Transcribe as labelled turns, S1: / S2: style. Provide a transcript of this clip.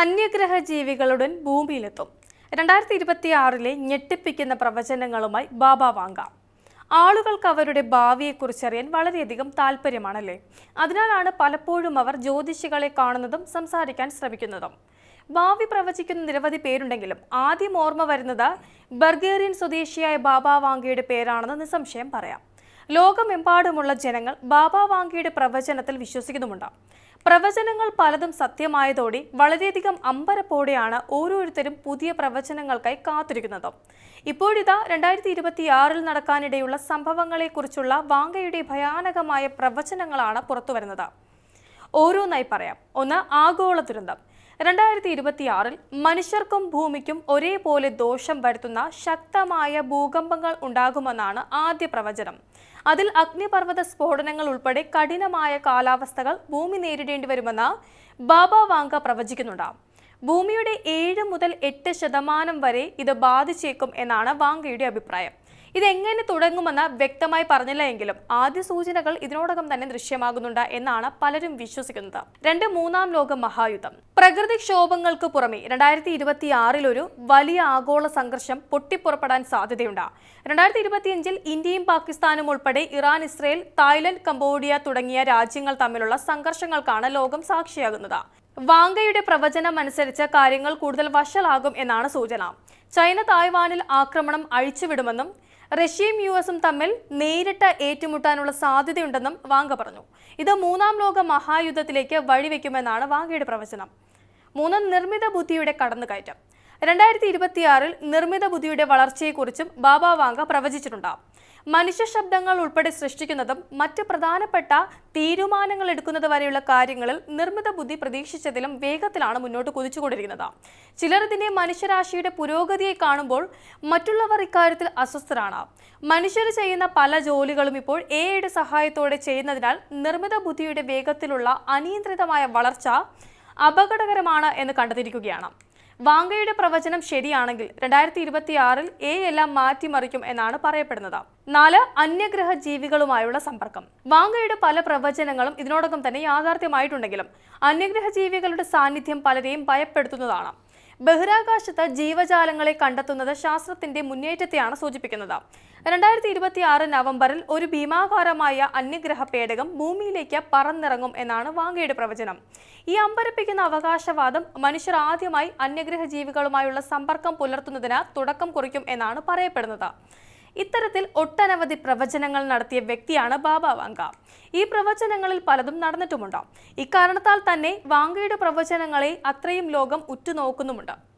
S1: അന്യഗ്രഹ ജീവികളുടൻ ഭൂമിയിലെത്തും. രണ്ടായിരത്തി ഇരുപത്തി ആറിലെ ഞെട്ടിപ്പിക്കുന്ന പ്രവചനങ്ങളുമായി ബാബ വാങ്ക. ആളുകൾക്ക് അവരുടെ ഭാവിയെക്കുറിച്ചറിയാൻ വളരെയധികം താല്പര്യമാണല്ലേ? അതിനാലാണ് പലപ്പോഴും അവർ ജ്യോതിഷികളെ കാണുന്നതും സംസാരിക്കാൻ ശ്രമിക്കുന്നതും. ഭാവി പ്രവചിക്കുന്ന നിരവധി പേരുണ്ടെങ്കിലും ആദ്യം ഓർമ്മ വരുന്നത് ബർഗേറിയൻ സ്വദേശിയായ ബാബ വാങ്കയുടെ പേരാണെന്ന് നിസ്സംശയം പറയാം. ലോകമെമ്പാടുമുള്ള ജനങ്ങൾ ബാബ വാങ്കയുടെ പ്രവചനത്തിൽ വിശ്വസിക്കുന്നുമുണ്ട്. പ്രവചനങ്ങൾ പലതും സത്യമായതോടെ വളരെയധികം അമ്പരപ്പോടെയാണ് ഓരോരുത്തരും പുതിയ പ്രവചനങ്ങൾക്കായി കാത്തിരിക്കുന്നത്. ഇപ്പോഴിതാ രണ്ടായിരത്തി ഇരുപത്തിയാറിൽ നടക്കാനിടയുള്ള സംഭവങ്ങളെക്കുറിച്ചുള്ള വാങ്കയുടെ ഭയാനകമായ പ്രവചനങ്ങളാണ് പുറത്തുവരുന്നത്. ഓരോന്നായി പറയാം. ഒന്ന് ആഗോള ദുരന്തം. രണ്ടായിരത്തി ഇരുപത്തിയാറിൽ മനുഷ്യർക്കും ഭൂമിക്കും ഒരേപോലെ ദോഷം വരുത്തുന്ന ശക്തമായ ഭൂകമ്പങ്ങൾ ഉണ്ടാകുമെന്നാണ് ആദ്യ പ്രവചനം. അതിൽ അഗ്നിപർവത സ്ഫോടനങ്ങൾ ഉൾപ്പെടെ കഠിനമായ കാലാവസ്ഥകൾ ഭൂമി നേരിടേണ്ടി വരുമെന്ന് ബാബ വാങ്ക പ്രവചിക്കുന്നുണ്ട്. ഭൂമിയുടെ ഏഴ് മുതൽ എട്ട് ശതമാനം വരെ ഇത് ബാധിച്ചേക്കും എന്നാണ് വാങ്കയുടെ അഭിപ്രായം. ഇതെങ്ങനെ തുടങ്ങുമെന്ന് വ്യക്തമായി പറഞ്ഞില്ല എങ്കിലും ആദ്യ സൂചനകൾ ഇതിനോടകം തന്നെ ദൃശ്യമാകുന്നുണ്ട് എന്നാണ് പലരും വിശ്വസിക്കുന്നത്. രണ്ട് മൂന്നാം ലോക മഹായുദ്ധം. പ്രകൃതിക്ഷോഭങ്ങൾക്ക് പുറമെ രണ്ടായിരത്തി ഇരുപത്തി ഒരു വലിയ ആഗോള സംഘർഷം പൊട്ടിപ്പുറപ്പെടാൻ സാധ്യതയുണ്ട്. രണ്ടായിരത്തി ഇരുപത്തിയഞ്ചിൽ ഇന്ത്യയും പാകിസ്ഥാനും ഉൾപ്പെടെ ഇറാൻ ഇസ്രയേൽ തായ്ലൻഡ് കംബോഡിയ തുടങ്ങിയ രാജ്യങ്ങൾ തമ്മിലുള്ള സംഘർഷങ്ങൾക്കാണ് ലോകം സാക്ഷിയാകുന്നത്. വാങ്കയുടെ പ്രവചനം അനുസരിച്ച് കാര്യങ്ങൾ കൂടുതൽ വഷളാകും എന്നാണ് സൂചന. ചൈന തായ്വാനിൽ ആക്രമണം അഴിച്ചുവിടുമെന്നും റഷ്യയും യു എസും തമ്മിൽ നേരിട്ട് ഏറ്റുമുട്ടാനുള്ള സാധ്യതയുണ്ടെന്നും വാങ്ക പറഞ്ഞു. ഇത് മൂന്നാം ലോക മഹായുദ്ധത്തിലേക്ക് വഴിവെക്കുമെന്നാണ് വാങ്കയുടെ പ്രവചനം. മൂന്ന് നിർമ്മിത ബുദ്ധിയുടെ കടന്നുകയറ്റം. രണ്ടായിരത്തി ഇരുപത്തിയാറിൽ നിർമ്മിത ബുദ്ധിയുടെ വളർച്ചയെക്കുറിച്ചും ബാബ വാങ്ക പ്രവചിച്ചിട്ടുണ്ട് മനുഷ്യ ശബ്ദങ്ങൾ ഉൾപ്പെടെ സൃഷ്ടിക്കുന്നതും മറ്റ് പ്രധാനപ്പെട്ട തീരുമാനങ്ങൾ എടുക്കുന്നത് വരെയുള്ള കാര്യങ്ങളിൽ നിർമ്മിത ബുദ്ധി പ്രതീക്ഷിച്ചതിലും വേഗത്തിലാണ് മുന്നോട്ട് കുതിച്ചുകൊണ്ടിരിക്കുന്നത്. ചിലർ ഇതിനെ മനുഷ്യരാശിയുടെ പുരോഗതിയെ കാണുമ്പോൾ മറ്റുള്ളവർ ഇക്കാര്യത്തിൽ അസ്വസ്ഥരാണ്. മനുഷ്യർ ചെയ്യുന്ന പല ജോലികളും ഇപ്പോൾ എ ഐയുടെ സഹായത്തോടെ ചെയ്യുന്നതിനാൽ നിർമ്മിത ബുദ്ധിയുടെ വേഗത്തിലുള്ള അനിയന്ത്രിതമായ വളർച്ച അപകടകരമാണ് എന്ന് കണ്ടെത്തിയിരിക്കുകയാണ്. വാങ്കയുടെ പ്രവചനം ശരിയാണെങ്കിൽ രണ്ടായിരത്തി ഇരുപത്തി ആറിൽ എ എല്ലാം മാറ്റിമറിക്കും എന്നാണ് പറയപ്പെടുന്നത്. നാല് അന്യഗ്രഹ ജീവികളുമായുള്ള സമ്പർക്കം. വാങ്കയുടെ പല പ്രവചനങ്ങളും ഇതിനോടകം തന്നെ യാഥാർത്ഥ്യമായിട്ടുണ്ടെങ്കിലും അന്യഗ്രഹ ജീവികളുടെ സാന്നിധ്യം പലരെയും ഭയപ്പെടുത്തുന്നതാണ്. ബഹിരാകാശത്ത് ജീവജാലങ്ങളെ കണ്ടെത്തുന്നത് ശാസ്ത്രത്തിന്റെ മുന്നേറ്റത്തെയാണ് സൂചിപ്പിക്കുന്നത്. രണ്ടായിരത്തി ഇരുപത്തി ആറ് നവംബറിൽ ഒരു ഭീമാകാരമായ അന്യഗ്രഹ പേടകം ഭൂമിയിലേക്ക് പറന്നിറങ്ങും എന്നാണ് വാങ്കയുടെ പ്രവചനം. ഈ അമ്പരപ്പിക്കുന്ന അവകാശവാദം മനുഷ്യർ ആദ്യമായി അന്യഗ്രഹ ജീവികളുമായുള്ള സമ്പർക്കം പുലർത്തുന്നതിന് തുടക്കം കുറിക്കും എന്നാണ് പറയപ്പെടുന്നത്. ഇത്തരത്തിൽ ഒട്ടനവധി പ്രവചനങ്ങൾ നടത്തിയ വ്യക്തിയാണ് ബാബ വാങ്ക. ഈ പ്രവചനങ്ങളിൽ പലതും നടന്നിട്ടുമുണ്ട്. ഇക്കാരണത്താൽ തന്നെ വാങ്കയുടെ പ്രവചനങ്ങളെ അത്രയും ലോകം ഉറ്റുനോക്കുന്നുമുണ്ട്.